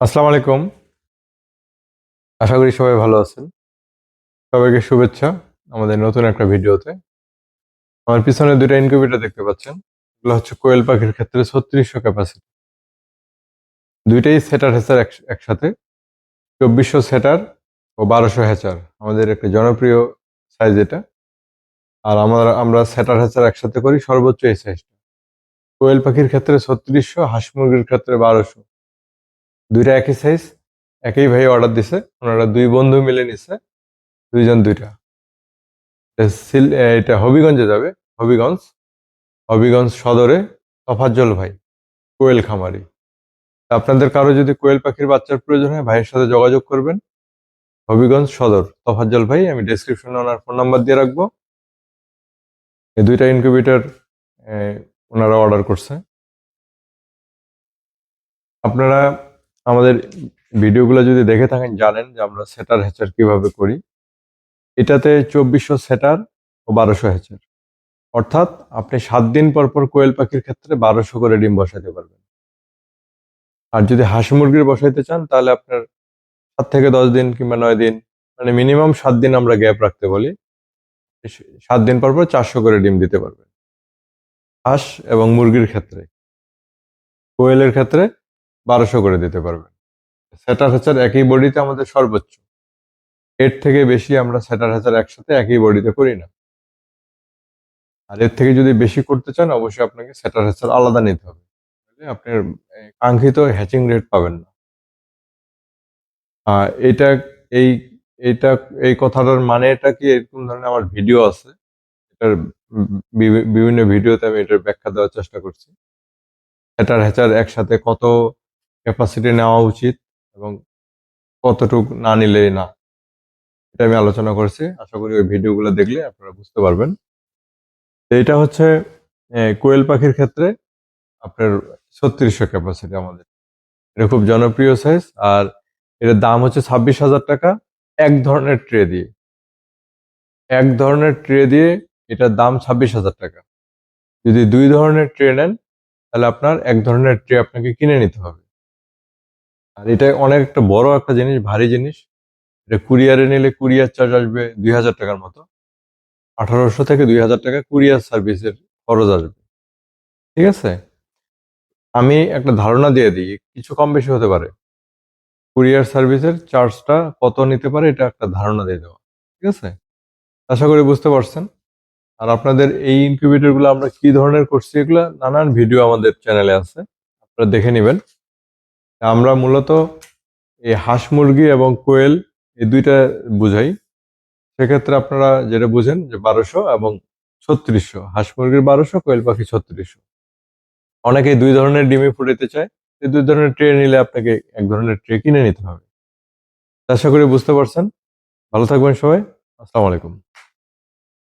আসসালামু আলাইকুম। আশা করি সবাই ভালো আছেন। সবাইকে শুভেচ্ছা আমাদের নতুন একটা ভিডিওতে। আমার পিছনে দুটো ইনকিউবেটর দেখতে পাচ্ছেন। এগুলো হচ্ছে কোয়েল পাখির ক্ষেত্রে ছত্রিশশো ক্যাপাসিটি দুইটাই সেটার হ্যাচার একসাথে। চব্বিশশো সেটার ও বারোশো হ্যাচার আমাদের একটা জনপ্রিয় সাইজ এটা। আর আমরা আমরা সেটার হ্যাচার একসাথে করি সর্বোচ্চ এই সাইজটা কোয়েল পাখির ক্ষেত্রে ছত্রিশশো, হাঁস মুরগির ক্ষেত্রে বারোশো। দুইটা একই সাইজ একই ভাই অর্ডার দিছে, ওনারা দুই বন্ধু মিলে নিছে, দুইজন দুইটা। এটা হবিগঞ্জে যাবে, হবিগঞ্জ। হবিগঞ্জ সদরে তফাজ্জল ভাই, কোয়েল খামারি। আপনাদের কারও যদি কোয়েল পাখির বাচ্চার প্রয়োজন হয়, ভাইয়ের সাথে যোগাযোগ করবেন। হবিগঞ্জ সদর, তফাজ্জল ভাই, আমি ডেসক্রিপশনে ওনার ফোন নাম্বার দিয়ে রাখব। এই দুইটা ইনকিউবেটর ওনারা অর্ডার করছে। আপনারা আমাদের ভিডিওগুলো যদি দেখে থাকেন, জানেন যে আমরা সেটার হ্যাচার কীভাবে করি। এটাতে চব্বিশশো সেটার ও বারোশো হ্যাচার অর্থাৎ আপনি সাত দিন পর পর কোয়েল পাখির ক্ষেত্রে বারোশো করে ডিম বসাতে পারবেন। আর যদি হাঁস মুরগির বসাইতে চান, তাহলে আপনার সাত থেকে দশ দিন কিংবা নয় দিন মানে মিনিমাম সাত দিন আমরা গ্যাপ রাখতে বলি। সাত দিন পর পর চারশো করে ডিম দিতে পারবেন। হাঁস এবং মুরগির ক্ষেত্রে। কোয়েলের ক্ষেত্রে বারোশো করে দিতে পারবেন। স্যাটার হ্যাচার একই বডিতে আমাদের সর্বোচ্চ। এর থেকে বেশি আমরা স্যাটার হ্যাচার একসাথে একই বডিতে করি না। আর এর থেকে যদি বেশি করতে চান, অবশ্যই আপনাকে সেটার হ্যাচার আলাদা নিতে হবে। আপনার কাঙ্ক্ষিত হ্যাচিং রেট পাবেন না। এটা, এই এটা, এই কথাটার মানে এটা কি? এরকম ধরনের আমার ভিডিও আছে। এটার বিভিন্ন ভিডিওতে আমি এটার ব্যাখ্যা দেওয়ার চেষ্টা করছি। সেটার হ্যাচার একসাথে কত ক্যাপাসিটি নেওয়া উচিত এবং কতটুকু না নিলে না। এটা আমি আলোচনা করছি। আশা করি ওই ভিডিওগুলো দেখলে আপনারা বুঝতে পারবেন। এটা হচ্ছে কোয়েল পাখির ক্ষেত্রে আপনার ছত্রিশশো ক্যাপাসিটি আমাদের। এটা খুব জনপ্রিয় সাইজ আর এটার দাম হচ্ছে ছাব্বিশ হাজার টাকা। এক ধরনের ট্রে দিয়ে। এক ধরনের ট্রে দিয়ে এটার দাম ছাব্বিশ হাজার টাকা। যদি দুই ধরনের ট্রে নেন, তাহলে আপনার এক ধরনের ট্রে আপনাকে কিনে নিতে হবে। আর এটা অনেক একটা বড় একটা জিনিস, ভারী জিনিস। এটা কুরিয়ারে নিলে কুরিয়ার চার্জ আসবে দুই হাজার টাকার মতো। আঠারোশো থেকে দুই হাজার টাকা কুরিয়ার সার্ভিসের খরচ আসবে। ঠিক আছে? আমি একটা ধারণা দিয়ে দিই, কিছু কম বেশি হতে পারে। কুরিয়ার সার্ভিসের চার্জটা কত নিতে পারে এটা একটা ধারণা দিয়ে দেওয়া। ঠিক আছে? আশা করি বুঝতে পারছেন। আর আপনাদের এই ইনকিউবেটরগুলো আমরা কি ধরনের করছি এগুলো নানান ভিডিও আমাদের চ্যানেলে আছে। আপনারা দেখে নেবেন। আমরা মূলত এই হাঁস মুরগি এবং কোয়েল এই দুইটা বুঝাই। সেক্ষেত্রে আপনারা যেটা বুঝেন যে বারোশো এবং ছত্রিশশো। হাঁস মুরগির বারোশো, কোয়েল পাখি ছত্রিশশো। অনেকে দুই ধরনের ডিমে ফুটাতে চায়। এই দুই ধরনের ট্রে নিলে আপনাকে এক ধরনের ট্রে কিনে নিতে হবে। আশা করি বুঝতে পারছেন। ভালো থাকবেন সবাই। আসসালামু আলাইকুম।